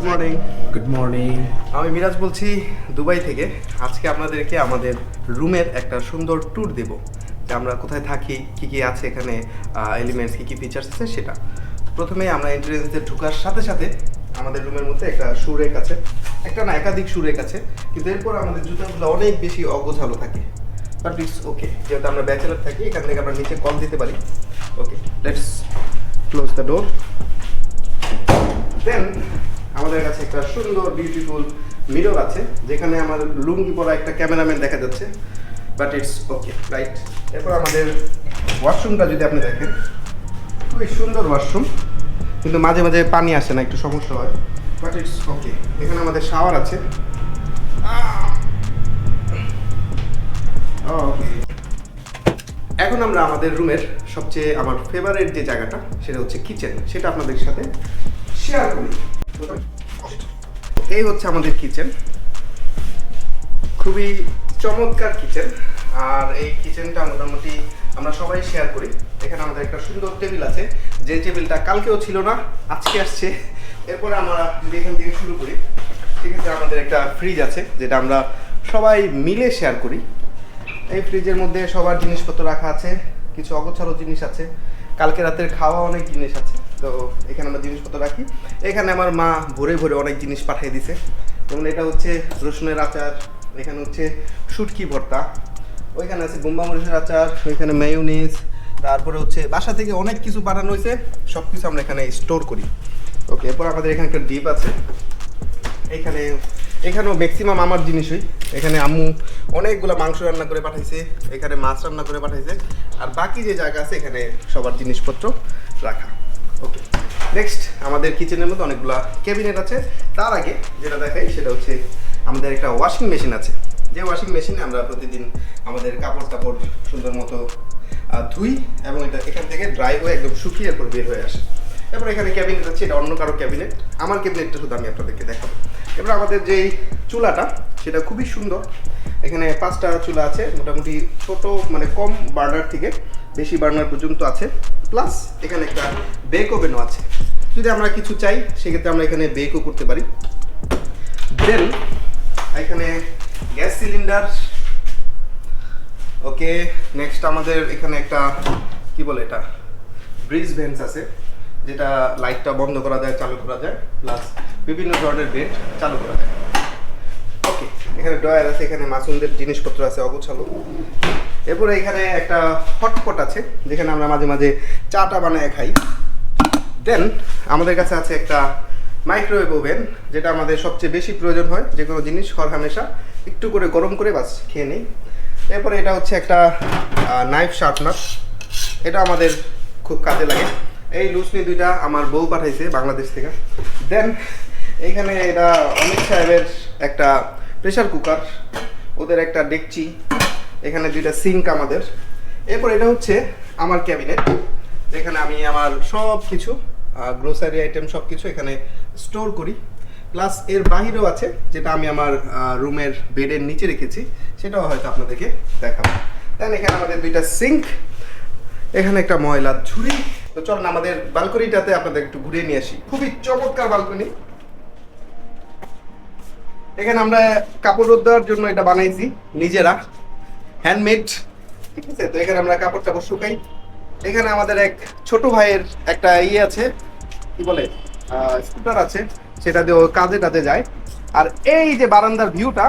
Good morning good morning আমি মিরাজ বলছি Dubai থেকে। আজকে আপনাদেরকে আমাদের রুমের একটা সুন্দর ট্যুর দেব। যে আমরা কোথায় থাকি কি কি আছে এখানে এলিমেন্টস কি কি ফিচার্স আছে সেটা। প্রথমে আমরা এন্ট্রেন্সে ঢোকার সাথে সাথে আমাদের রুমের মধ্যে একটা সুরেক আছে। একটা না একাধিক সুরেক আছে। কিন্তু এরপর আমাদের জুতাগুলো অনেক বেশি অগোছালো থাকে। বাট ইটস ওকে যেহেতু আমরা ব্যাচেলার থাকি এখান থেকে আমরা নিচে কল দিতে পারি। Okay let's close the door then আমাদের কাছে একটা সুন্দর বিউটিফুল মিরর আছে, যেখানে আমার লুঙ্গি পরা একটা ক্যামেরাম্যান দেখা যাচ্ছে বাট ইটস ওকে রাইট এরপর আমাদের ওয়াশরুমটা যদি আপনি দেখেন, খুবই সুন্দর ওয়াশরুম কিন্তু মাঝে মাঝে পানি আসে না, একটু সমস্যা হয় বাট ইটস ওকে এখানে আমাদের শাওয়ার আছে। ওকে এখন আমরা আমাদের রুমের সবচেয়ে আমার ফেভারিট যে জায়গাটা, সেটা হচ্ছে কিচেন সেটা আপনাদের সাথে শেয়ার করি। এই হচ্ছে আমাদের কিচেন খুবই চমৎকার কিচেন আর এই কিচেনটা মোটামুটি আমরা সবাই শেয়ার করি। এখানে আমাদের একটা সুন্দর টেবিল আছে। যে টেবিলটা কালকেও ছিল না, আজকে আসছে। এরপরে আমরা যদি এখান থেকে শুরু করি, ঠিক আছে, আমাদের একটা ফ্রিজ আছে, যেটা আমরা সবাই মিলে শেয়ার করি। এই ফ্রিজের মধ্যে সবার জিনিসপত্র রাখা আছে, কিছু অগোছালো জিনিস আছে। কালকে রাতের খাওয়া অনেক জিনিস আছে। তো এখানে আমরা জিনিসপত্র রাখি। এখানে আমার মা ভরে ভরে অনেক জিনিস পাঠিয়ে দিছে। যেমন এটা হচ্ছে রসুনের আচার, এখানে হচ্ছে শুটকি ভর্তা, ওইখানে আছে বোম্বা মরিচের আচার, ওইখানে মেয়োনিজ তারপরে হচ্ছে বাসা থেকে অনেক কিছু বানানো হয়েছে সব কিছু আমরা এখানে স্টোর করি। ওকে এরপর আমাদের এখানে একটা ডিপ আছে। এখানে, এখানেও ম্যাক্সিমাম আমার জিনিসই এখানে আম্মু অনেকগুলো মাংস রান্না করে পাঠাইছে, এখানে মাছ রান্না করে পাঠাইছে, আর বাকি যে জায়গা আছে, এখানে সবার জিনিসপত্র রাখা। নেক্সট আমাদের কিচেনের মধ্যে অনেকগুলো ক্যাবিনেট আছে। তার আগে যেটা দেখাই, সেটা হচ্ছে আমাদের একটা ওয়াশিং মেশিন আছে। যে ওয়াশিং মেশিনে আমরা প্রতিদিন আমাদের কাপড় টাপড় সুন্দর মতো ধুই এবং এটা এখান থেকে ড্রাই হয়ে একদম শুকিয়ে এরপর বের হয়ে আসে। এরপর এখানে ক্যাবিনেট আছে, এটা অন্য কারও ক্যাবিনেট আমার ক্যাবিনেটটা শুধু আমি আপনাদেরকে দেখাবো। এবার আমাদের যেই চুলাটা, সেটা খুবই সুন্দর। এখানে পাঁচটা চুলা আছে, মোটামুটি ছোট মানে কম বার্নার থেকে বেশি বার্নার পর্যন্ত আছে। প্লাস এখানে একটা বেক ওভেনও আছে। যদি আমরা কিছু চাই, সেক্ষেত্রে আমরা এখানে বেকও করতে পারি। দেন এখানে গ্যাস সিলিন্ডার। ওকে নেক্সট আমাদের এখানে একটা, কি বলে এটা? ব্রিজ ভেন্স আছে, যেটা লাইটটা বন্ধ করা যায়, চালু করা যায় প্লাস বিভিন্ন ধরনের বেড চালু করা যায়। ওকে এখানে ড্রয়ার আছে, এখানে মাসুমদের জিনিসপত্র আছে, অগোছালো। এরপরে এখানে একটা হটপট আছে, যেখানে আমরা মাঝে মাঝে চাটা বানায় খাই। দেন আমাদের কাছে আছে একটা মাইক্রোওয়েভ ওভেন যেটা আমাদের সবচেয়ে বেশি প্রয়োজন হয়, যে কোনো জিনিস হর হামেশা একটু করে গরম করে বাস খেয়ে নিই। এরপরে এটা হচ্ছে একটা নাইফ শার্পনার এটা আমাদের খুব কাজে লাগে। এই লুসনি দুইটা আমার বউ পাঠাইছে বাংলাদেশ থেকে। দেন এইখানে এটা অমিত সাহেবের একটা প্রেশার কুকার ওদের একটা ডেকচি, এখানে দুইটা সিঙ্ক আমাদের। এরপর এটা হচ্ছে আমার ক্যাবিনেট যেখানে আমি আমার সব কিছু গ্রোসারি আইটেম সব কিছু এখানে স্টোর করি। প্লাস এর বাহিরেও আছে, যেটা আমি আমার রুমের বেডের নিচে রেখেছি, সেটাও হয়তো আপনাদেরকে দেখাবো। দেন এখানে আমাদের দুইটা সিঙ্ক এখানে একটা ময়লার ঝুড়ি। তো চলুন আমাদের বালকনিটাতে আপনাদের একটু ঘুরিয়ে নিয়ে আসি। খুবই চমৎকার বালকনি এখানে আমরা কাপড় রোদ জন্য এটা বানাইছি, নিজেরা। হ্যান্ডমেড ঠিক আছে? তো এখানে আমরা কাপড় টাপড় শুকাই। এখানে আমাদের এক ছোট ভাইয়ের একটা ইয়ে আছে, কি বলে স্কুটার আছে, সেটা দিয়ে কাজে টাজে যায়। আর এই যে বারান্দার ভিউটা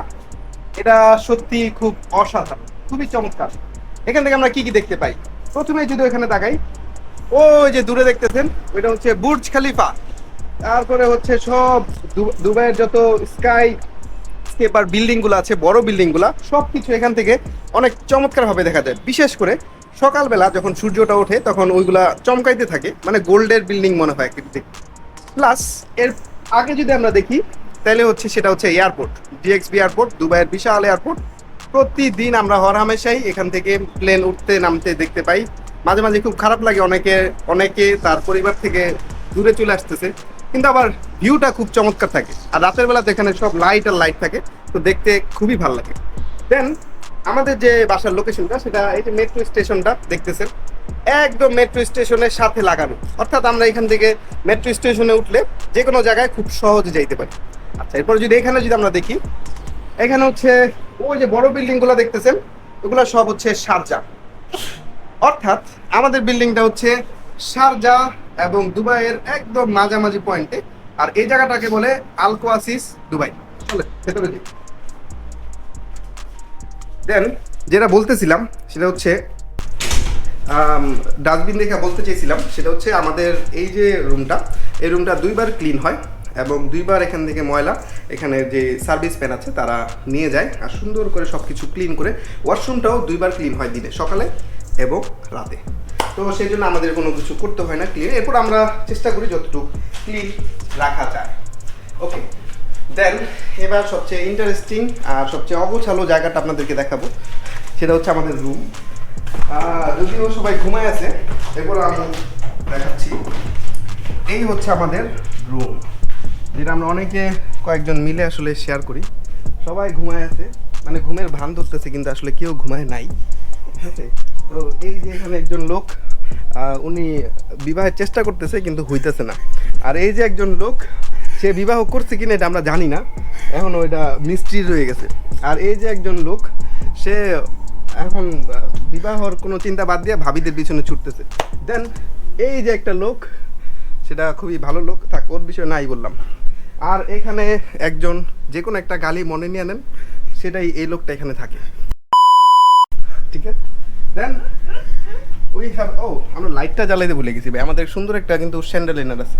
এটা সত্যি খুব অসাধারণ, খুবই চমৎকার। এখান থেকে আমরা কি কি দেখতে পাই? প্রথমে যদি এখানে তাকাই, ওই যে দূরে দেখতেছেন, ওইটা হচ্ছে বুর্জ খালিফা। তারপরে হচ্ছে সব দুবাইয়ের যত স্কাই স্কেপার বিল্ডিংগুলো আছে, বড় বিল্ডিংগুলা সব কিছু এখান থেকে অনেক চমৎকার ভাবে দেখা যায়। বিশেষ করে সকালবেলা যখন সূর্যটা ওঠে, তখন ওইগুলা চমকাইতে থাকে। মানে গোল্ডের বিল্ডিং মনে হয় প্লাস এর আগে যদি আমরা দেখি, তাহলে হচ্ছে সেটা হচ্ছে এয়ারপোর্ট ডিএক্সবি এয়ারপোর্ট দুবাইয়ের বিশাল এয়ারপোর্ট প্রতিদিন আমরা হরহামেশাই এখান থেকে প্লেন উঠতে, নামতে দেখতে পাই। মাঝে মাঝে খুব খারাপ লাগে অনেকে অনেকে তার পরিবার থেকে দূরে চলে আসতেছে। কিন্তু আবার ভিউটা খুব চমৎকার থাকে। আর রাতের বেলা এখানে সব লাইট আর লাইট থাকে। তো দেখতে খুবই ভালো লাগে। দেন আমাদের যে বাসার লোকেশনটা সেটা এই যে মেট্রো স্টেশনটা দেখতেছেন, একদম মেট্রো স্টেশনের সাথে লাগানো। অর্থাৎ আমরা এখান থেকে মেট্রো স্টেশনে উঠলে যে কোনো জায়গায় খুব সহজে যাইতে পারি। আচ্ছা এরপর যদি এখানে যদি আমরা দেখি, এখানে হচ্ছে ওই যে বড় বিল্ডিংগুলো দেখতেছেন, ওগুলো সব হচ্ছে সারজা। অর্থাৎ আমাদের বিল্ডিংটা হচ্ছে সারজা এবং দুবাইয়ের একদম মাঝামাঝি পয়েন্টে আর এই জায়গাটাকে বলে আলকোয়াসিস দুবাই। চলে ভেতরে যাই। দেন যেটা বলতেছিলাম, সেটা হচ্ছে ডাস্টবিন দেখে বলতে চেয়েছিলাম, সেটা হচ্ছে আমাদের এই যে রুমটা, এই রুমটা দুইবার ক্লিন হয় এবং দুইবার এখান থেকে ময়লা, এখানে যে সার্ভিস প্যান আছে, তারা নিয়ে যায় আর সুন্দর করে সব কিছু ক্লিন করে ওয়াশরুমটাও দুইবার ক্লিন হয় দিনে, সকালে এবং রাতে। তো সেই জন্য আমাদের কোনো কিছু করতে হয় না, ক্লিন। এরপর আমরা চেষ্টা করি যতটুকু ক্লিন রাখা যায়। ওকে দেন, এবার সবচেয়ে ইন্টারেস্টিং আর সবচেয়ে অগোছালো জায়গাটা আপনাদেরকে দেখাবো। সেটা হচ্ছে আমাদের রুম যদিও সবাই ঘুমায় আছে, এরপর আমি দেখাচ্ছি। এই হচ্ছে আমাদের রুম যেটা আমরা অনেকে কয়েকজন মিলে আসলে শেয়ার করি। সবাই ঘুমায় আছে মানে ঘুমের ভান ধরতেছে, কিন্তু আসলে কেউ ঘুমায় নাই। ঠিক আছে? তো এই যে এখানে একজন লোক উনি বিবাহের চেষ্টা করতেছে, কিন্তু হইতেছে না। আর এই যে একজন লোক সে বিবাহ করছে কিনা এটা আমরা জানি না। এখন ওইটা মিস্ট্রি রয়ে গেছে। আর এই যে একজন লোক, সে এখন বিবাহর কোনো চিন্তা বাদ দিয়ে ভাবিদের পিছনে ছুটতেছে। দেন এই যে একটা লোক, সেটা খুবই ভালো লোক, থাক ওর বিষয়ে নাই বললাম। আর এখানে একজন যে কোনো একটা গালি মনে নিয়ে নেন, সেটাই এই লোকটা এখানে থাকে। ঠিক আছে? দেন উই হ্যাভ ও, আমরা লাইটটা জ্বালাইতে ভুলে গেছি ভাই। আমাদের সুন্দর একটা কিন্তু স্যান্ডেলিনার আছে।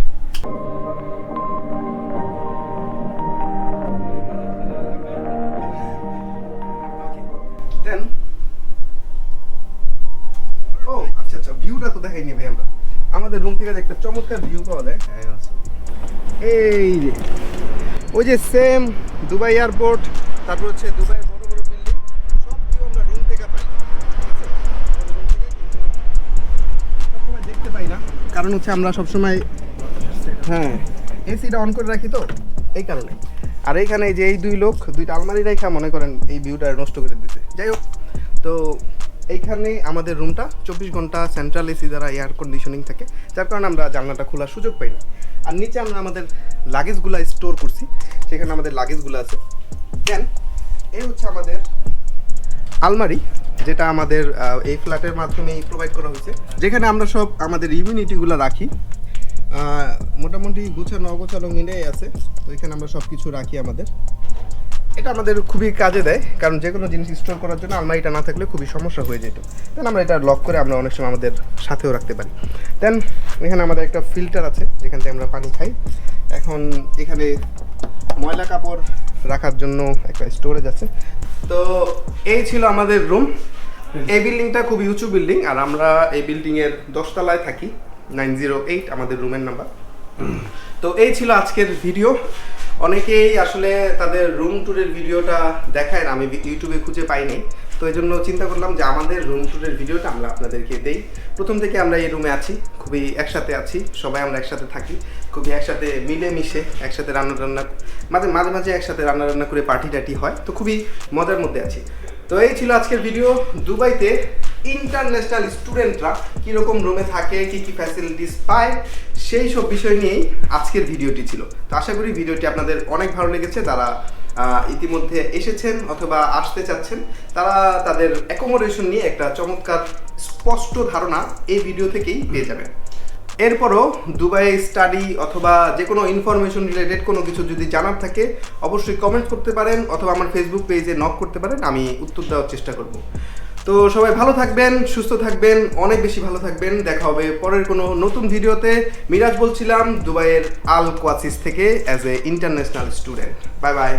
ও আচ্ছা আচ্ছা ভিউটা তো দেখাইনি ভাই আমরা। আমাদের রুম থেকে একটা চমৎকার ভিউ পাওয়া যায়। এই যে ওই যে সেম দুবাই এয়ারপোর্ট তারপর হচ্ছে দুবাই বড় বড় বিল্ডিং সব ভিউ আমরা রুম থেকে পাই। ঠিক আছে? আমাদের room থেকে কিন্তু সবসময় দেখতে পাই না। কারণ হচ্ছে আমরা সবসময় হ্যাঁ এসিটা অন করে রাখি তো এই কারণে। আর এইখানে যে এই দুই লোক দুইটা আলমারি রেখা মনে করেন এই ভিউটা নষ্ট করে দিতে যাই হোক তো এইখানে আমাদের রুমটা চব্বিশ ঘণ্টা সেন্ট্রাল এসি দ্বারা এয়ার কন্ডিশনিং থাকে, যার কারণে আমরা জানলাটা খোলার সুযোগ পাই না। আর নিচে আমরা আমাদের লাগেজগুলো স্টোর করছি, সেখানে আমাদের লাগেজগুলো আছে। দেন এই হচ্ছে আমাদের আলমারি, যেটা আমাদের এই ফ্ল্যাটের মাধ্যমেই প্রোভাইড করা হয়েছে, যেখানে আমরা সব আমাদের ইমিউনিটিগুলো রাখি। মোটামুটি গুছানো অগোছানো মিলেই আছে, তো এখানে আমরা সব কিছু রাখি আমাদের। এটা আমাদের খুবই কাজে দেয়, কারণ যে কোনো জিনিস স্টোর করার জন্য আলমারিটা না থাকলে খুবই সমস্যা হয়ে যেত। দেন আমরা এটা লক করে আমরা অনেক সময় আমাদের সাথেও রাখতে পারি। দেন এখানে আমাদের একটা ফিল্টার আছে, যেখান থেকে আমরা পানি খাই। এখন এখানে ময়লা কাপড় রাখার জন্য একটা স্টোরেজ আছে। তো এই ছিল আমাদের রুম এই বিল্ডিংটা খুবই উঁচু বিল্ডিং আর আমরা এই বিল্ডিংয়ের দশতলায় থাকি। নাইন জিরো এইট আমাদের রুমের নাম্বার তো এই ছিল আজকের ভিডিও অনেকেই আসলে তাদের রুম ট্যুরের ভিডিওটা দেখায় না, আমি ইউটিউবে খুঁজে পাইনি। তো এই জন্য চিন্তা করলাম যে আমাদের রুম ট্যুরের ভিডিওটা আমরা আপনাদেরকে দেই। প্রথম থেকে আমরা এই রুমে আছি, খুবই একসাথে আছি, সবাই আমরা একসাথে থাকি, খুবই একসাথে মিলে মিশে একসাথে রান্না টান্না মাঝে মাঝে মাঝে একসাথে রান্না রান্না করে পার্টি টাটি হয়, তো খুবই মজার মধ্যে আছি। তো এই ছিল আজকের ভিডিও দুবাইতে ইন্টারন্যাশনাল স্টুডেন্টরা কীরকম রুমে থাকে, কী কী ফ্যাসিলিটিস পায় সেই সব বিষয় নিয়েই আজকের ভিডিওটি ছিল। তো আশা করি ভিডিওটি আপনাদের অনেক ভালো লেগেছে। তারা ইতিমধ্যে এসেছেন অথবা আসতে চাচ্ছেন, তারা তাদের অ্যাকোমোডেশন নিয়ে একটা চমৎকার স্পষ্ট ধারণা এই ভিডিও থেকেই পেয়ে যাবেন। এরপরও দুবাই স্টাডি অথবা যে কোনো ইনফরমেশন রিলেটেড কোনো কিছু যদি জানার থাকে, অবশ্যই কমেন্ট করতে পারেন অথবা আমার ফেসবুক পেজে নক করতে পারেন, আমি উত্তর দেওয়ার চেষ্টা করব। তো সবাই ভালো থাকবেন, সুস্থ থাকবেন, অনেক বেশি ভালো থাকবেন। দেখা হবে পরের কোনো নতুন ভিডিওতে। মিরাজ বলছিলাম, দুবাইয়ের আল কোয়াসিস থেকে as a international student bye bye